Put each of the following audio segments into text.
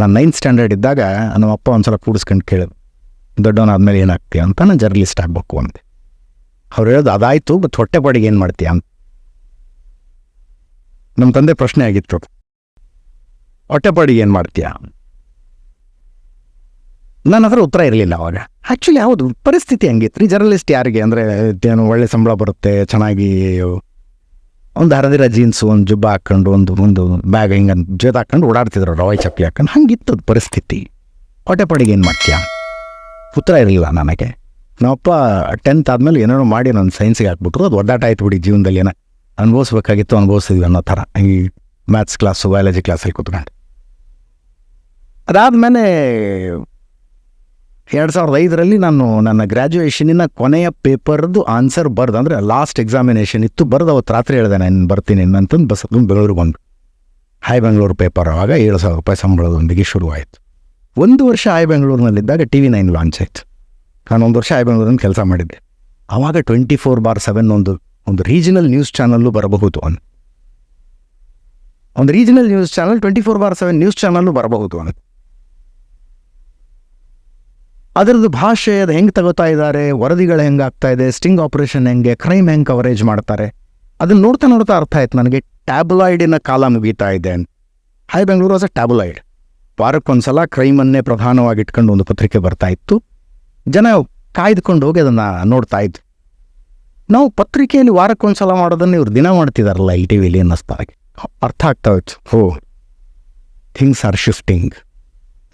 ನಾನು ninth standard ಇದ್ದಾಗ ನಮ್ಮ ಅಪ್ಪ ಒಂದ್ಸಲ ಕೂಡಿಸ್ಕೊಂಡು ಕೇಳಿದ್ರು, ದೊಡ್ಡವನಾದ್ಮೇಲೆ ಏನಾಗ್ತೀಯ? ಅಂತ. ನಾನು ಜರ್ನಲಿಸ್ಟ್ ಆಗಬೇಕು ಅಂತ ಅವ್ರು ಹೇಳೋದು, ಅದಾಯಿತು ಬಟ್ ಹೊಟ್ಟೆಪಾಡಿಗೆ ಏನು ಮಾಡ್ತೀಯ? ಅಂತ. ನಮ್ಮ ತಂದೆ ಪ್ರಶ್ನೆ ಆಗಿತ್ತು. ಹೊಟ್ಟೆಪಾಡಿಗೆ ಏನು ಮಾಡ್ತೀಯ? ನನ್ನ ಹತ್ರ ಉತ್ತರ ಇರಲಿಲ್ಲ ಅವಾಗ. ಆ್ಯಕ್ಚುಲಿ ಹೌದು, ಪರಿಸ್ಥಿತಿ ಹಂಗಿತ್ತು. ರೀ ಜರ್ನಲಿಸ್ಟ್ ಯಾರಿಗೆ? ಅಂದರೆ, ಏನು ಒಳ್ಳೆ ಸಂಬಳ ಬರುತ್ತೆ, ಚೆನ್ನಾಗಿ ಒಂದು ಹರದಿರ ಜೀನ್ಸು, ಒಂದು ಜುಬ್ಬ ಹಾಕ್ಕೊಂಡು ಒಂದು ಒಂದು ಬ್ಯಾಗ್ ಹಿಂಗೆ ಜೊತೆ ಹಾಕ್ಕೊಂಡು ಓಡಾಡ್ತಿದ್ರು ರವಾಯಿ ಚಪ್ಪಿ ಹಾಕೊಂಡು. ಹಂಗಿತ್ತು ಅದು ಪರಿಸ್ಥಿತಿ. ಹೊಟ್ಟೆಪಾಡಿಗೆ ಏನು ಮಾಡ್ತೀಯ? ಉತ್ತರ ಇರಲಿಲ್ಲ ನನಗೆ. ನಮ್ಮಪ್ಪ ಟೆಂತ್ ಆದಮೇಲೆ ಏನೇನೋ ಮಾಡಿ ನಾನು ಸೈನ್ಸಿಗೆ ಹಾಕ್ಬಿಟ್ರು. ಅದು ಒದ್ದಾಟ ಆಯ್ತು ಬಿಡಿ ಜೀವನದಲ್ಲಿ ಏನೋ. ಅನುಭವಿಸ್ಬೇಕಾಗಿತ್ತು ಅನುಭವಿಸಿದ್ವಿ ಅನ್ನೋ ಥರ. ಈ ಮ್ಯಾಥ್ಸ್ ಕ್ಲಾಸು ಬಯಾಲಜಿ ಕ್ಲಾಸಲ್ಲಿ ಕೂತ್ಕೊಂಡು. ಅದಾದಮೇಲೆ ಎರಡು ಸಾವಿರದ ಐದರಲ್ಲಿ ನಾನು ನನ್ನ ಗ್ರ್ಯಾಜುಯೇಷನಿನ ಕೊನೆಯ ಪೇಪರ್ದು ಆನ್ಸರ್ ಬರ್ದು, ಅಂದರೆ ಲಾಸ್ಟ್ ಎಕ್ಸಾಮಿನೇಷನ್ ಇತ್ತು, ಬರ್ದು ಅವತ್ತು ರಾತ್ರಿ ಹೇಳಿದೆ, ನಾನು ಬರ್ತೀನಿ ಅಂತಂದು ಬಸ್ ಬೆಂಗಳೂರಿಗೆ ಬಂದು. ಹಾಯ್ ಬೆಂಗಳೂರು ಪೇಪರ್ ಆವಾಗ ಏಳು ಸಾವಿರ ರೂಪಾಯಿ ಸಂಬಳದೊಂದಿಗೆ ಶುರುವಾಯಿತು. ಒಂದು ವರ್ಷ ಹಾಯ್ ಬೆಂಗಳೂರಿನಲ್ಲಿದ್ದಾಗ ಟಿ ವಿ ನೈನ್ ಲಾಂಚ್ ಆಯಿತು. ನಾನು ಒಂದು ವರ್ಷ ಹಾಯ್ ಬೆಂಗಳೂರಿನಲ್ಲಿ ಕೆಲಸ ಮಾಡಿದ್ದೆ. ಆವಾಗ ಟ್ವೆಂಟಿ ಫೋರ್ ಬಾರ್ ಸೆವೆನ್ ಒಂದು ಒಂದು ರೀಜನಲ್ ನ್ಯೂಸ್ ಚಾನಲ್ಲು ಬರಬಹುದು ಅನ್ ಒಂದು regional news channel twenty four bar seven news channel ಬರಬಹುದು ಅಂತ ಅದರದ್ದು ಭಾಷೆ ಅದು ಹೆಂಗೆ ತಗೋತಾ ಇದ್ದಾರೆ, ವರದಿಗಳು ಹೆಂಗೆ ಆಗ್ತಾ ಇದೆ, ಸ್ಟಿಂಗ್ ಆಪರೇಷನ್ ಹೆಂಗೆ, ಕ್ರೈಮ್ ಹೆಂಗೆ ಕವರೇಜ್ ಮಾಡ್ತಾರೆ, ಅದನ್ನು ನೋಡ್ತಾ ನೋಡ್ತಾ ಅರ್ಥ ಆಯ್ತು ನನಗೆ. ಟ್ಯಾಬ್ಲಾಯ್ಡಿನ ಕಾಲ ಮುಗೀತಾ ಇದೆ hi Bengaluru was a tabloid. ವಾರಕ್ಕೊಂದ್ಸಲ ಕ್ರೈಮನ್ನೇ ಪ್ರಧಾನವಾಗಿ ಇಟ್ಕೊಂಡು ಒಂದು ಪತ್ರಿಕೆ ಬರ್ತಾ ಇತ್ತು. ಜನ ಕಾಯ್ದುಕೊಂಡು ಹೋಗಿ ಅದನ್ನು ನೋಡ್ತಾ ಇದ್ರು. ನಾವು ಪತ್ರಿಕೆಯಲ್ಲಿ ವಾರಕ್ಕೊಂದ್ಸಲ ಮಾಡೋದನ್ನು ಇವ್ರು ದಿನ ಮಾಡ್ತಿದಾರಲ್ಲ ಈ ಟಿ ವಿಲಿ ಅನ್ನಿಸ್ತಾರೆ. ಅರ್ಥ ಆಗ್ತಾ ಹೋಯ್ತು ಹೋ ಥಿಂಗ್ಸ್ ಆರ್ ಶಿಫ್ಟಿಂಗ್.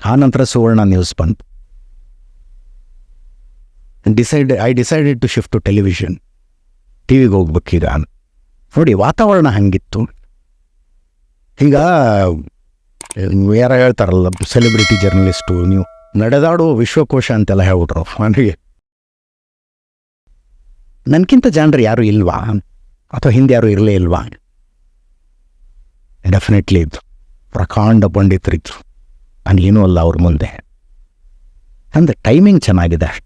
ಆ ನಂತರ ಸುವರ್ಣ ನ್ಯೂಸ್ ಬಂತು. Decide I decided to shift to television T ವಿಗೆ ಹೋಗ್ಬೇಕೀಗ ನೋಡಿ, ವಾತಾವರಣ ಹಂಗಿತ್ತು. ಈಗ, ಯಾರ ಹೇಳ್ತಾರಲ್ಲ ಸೆಲೆಬ್ರಿಟಿ ಜರ್ನಲಿಸ್ಟು ನೀವು ನಡೆದಾಡುವ ವಿಶ್ವಕೋಶ ಅಂತೆಲ್ಲ ಹೇಳ್ಬಿಟ್ರು ನನಗೆ. ನನಗಿಂತ ಜನರು ಯಾರು ಇಲ್ವಾ? ಅಥವಾ ಹಿಂದೆ ಯಾರು ಇರಲೇ ಇಲ್ವಾ? ಡೆಫಿನೆಟ್ಲಿ ಇದ್ದು ಪ್ರಕಾಂಡ ಪಂಡಿತರಿದ್ರು. ನಾನೇನೂ ಅಲ್ಲ ಅವ್ರ ಮುಂದೆ. ಅಂದರೆ ಟೈಮಿಂಗ್ ಚೆನ್ನಾಗಿದೆ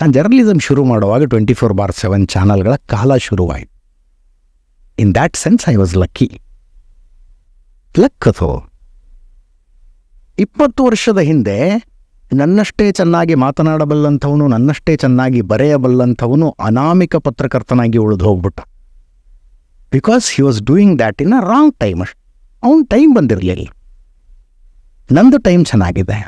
ನಾನು ಜರ್ನಲಿಸಮ್ ಶುರು ಮಾಡುವಾಗ ಟ್ವೆಂಟಿ ಫೋರ್ ಬಾರ್ ಸೆವೆನ್ ಚಾನಲ್ಗಳ ಕಾಲ ಶುರುವಾಯಿತು. In that sense I was lucky luck ಅಥೋ ಇಪ್ಪತ್ತು ವರ್ಷದ ಹಿಂದೆ ನನ್ನಷ್ಟೇ ಚೆನ್ನಾಗಿ ಮಾತನಾಡಬಲ್ಲಂಥವನು, ನನ್ನಷ್ಟೇ ಚೆನ್ನಾಗಿ ಬರೆಯಬಲ್ಲಂಥವನು ಅನಾಮಿಕ ಪತ್ರಕರ್ತನಾಗಿ ಉಳಿದು ಹೋಗ್ಬಿಟ್ಟ because he was doing that in a wrong time ಅವನ ಟೈಮ್ ಬಂದಿರಲಿಲ್ಲ. ನಂದು ಟೈಮ್ ಚೆನ್ನಾಗಿದೆ.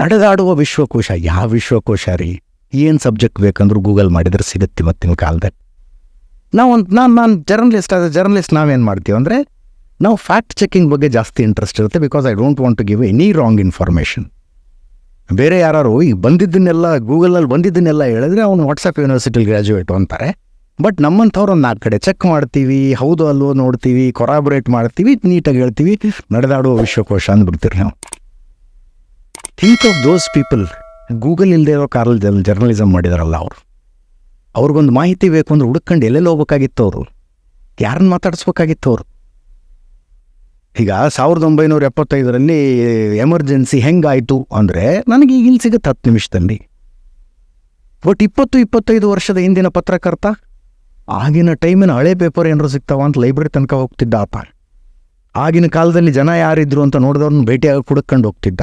ನಡೆದಾಡುವ ವಿಶ್ವಕೋಶ, ಯಾವ ವಿಶ್ವಕೋಶ ರೀ? ಏನು ಸಬ್ಜೆಕ್ಟ್ ಬೇಕಂದ್ರೂ ಗೂಗಲ್ ಮಾಡಿದ್ರೆ ಸಿಗುತ್ತೆ ಇವತ್ತಿನ ಕಾಲದಲ್ಲಿ. ನಾವು ಒಂದು, ನಾನು ನಾನು ಜರ್ನಲಿಸ್ಟ್ ಆದ ಜರ್ನಲಿಸ್ಟ್ ನಾವೇನು ಮಾಡ್ತೀವಿ ಅಂದರೆ, ನಾವು ಫ್ಯಾಕ್ಟ್ ಚೆಕಿಂಗ್ ಬಗ್ಗೆ ಜಾಸ್ತಿ ಇಂಟ್ರೆಸ್ಟ್ ಇರುತ್ತೆ because I don't want to give any wrong information ಬೇರೆ ಯಾರು ಈಗ ಬಂದಿದ್ದನ್ನೆಲ್ಲ ಗೂಗಲಲ್ಲಿ ಬಂದಿದ್ದನ್ನೆಲ್ಲ ಹೇಳಿದ್ರೆ ಅವನು ವಾಟ್ಸಪ್ ಯೂನಿವರ್ಸಿಟಿಲಿ ಗ್ರ್ಯಾಜುಯೇಟು ಅಂತಾರೆ. ಬಟ್ ನಮ್ಮಂಥವ್ರು ಒಂದು ನಾಲ್ಕು ಕಡೆ ಚೆಕ್ ಮಾಡ್ತೀವಿ, ಹೌದು, ಅಲ್ವೋ ನೋಡ್ತೀವಿ ಕೊರಾಬರೇಟ್ ಮಾಡ್ತೀವಿ ನೀಟಾಗಿ ಹೇಳ್ತೀವಿ, ನಡೆದಾಡುವ ವಿಶ್ವಕೋಶ ಅಂದ್ಬಿಡ್ತೀರಿ ನಾವು. Think of those people Google ಇಲ್ಲದೆ ಇರೋ ಕಾರಲ್ಲಿ ಜರ್ನಲಿಸಮ್ ಮಾಡಿದಾರಲ್ಲ ಅವರು. ಅವ್ರಿಗೊಂದು ಮಾಹಿತಿ ಬೇಕು ಅಂದ್ರೆ ಹುಡ್ಕೊಂಡು ಎಲ್ಲೆಲ್ಲಿ ಹೋಗ್ಬೇಕಾಗಿತ್ತು ಅವರು? ಯಾರನ್ನ ಮಾತಾಡಿಸ್ಬೇಕಾಗಿತ್ತು ಅವರು? ಈಗ ಸಾವಿರದ ಒಂಬೈನೂರ ಎಪ್ಪತ್ತೈದರಲ್ಲಿ ಎಮರ್ಜೆನ್ಸಿ ಹೆಂಗಾಯಿತು ಅಂದರೆ ನನಗೆ ಈಗ ಇಲ್ಲಿ ಸಿಗುತ್ತೆ ಹತ್ತು ನಿಮಿಷದಲ್ಲಿ. ಬಟ್ ಇಪ್ಪತ್ತು, ಇಪ್ಪತ್ತೈದು ವರ್ಷದ ಹಿಂದಿನ ಪತ್ರಕರ್ತ, ಆಗಿನ ಟೈಮಿನ ಹಳೆ ಪೇಪರ್ ಏನಾರು ಸಿಗ್ತಾವ ಅಂತ ಲೈಬ್ರರಿ ತನಕ ಹೋಗ್ತಿದ್ದ ಆತ. ಆಗಿನ ಕಾಲದಲ್ಲಿ ಜನ ಯಾರಿದ್ರು ಅಂತ ನೋಡಿದವ್ರನ್ನ ಭೇಟಿಯಾಗಿ ಹುಡುಕೊಂಡು ಹೋಗ್ತಿದ್ದ.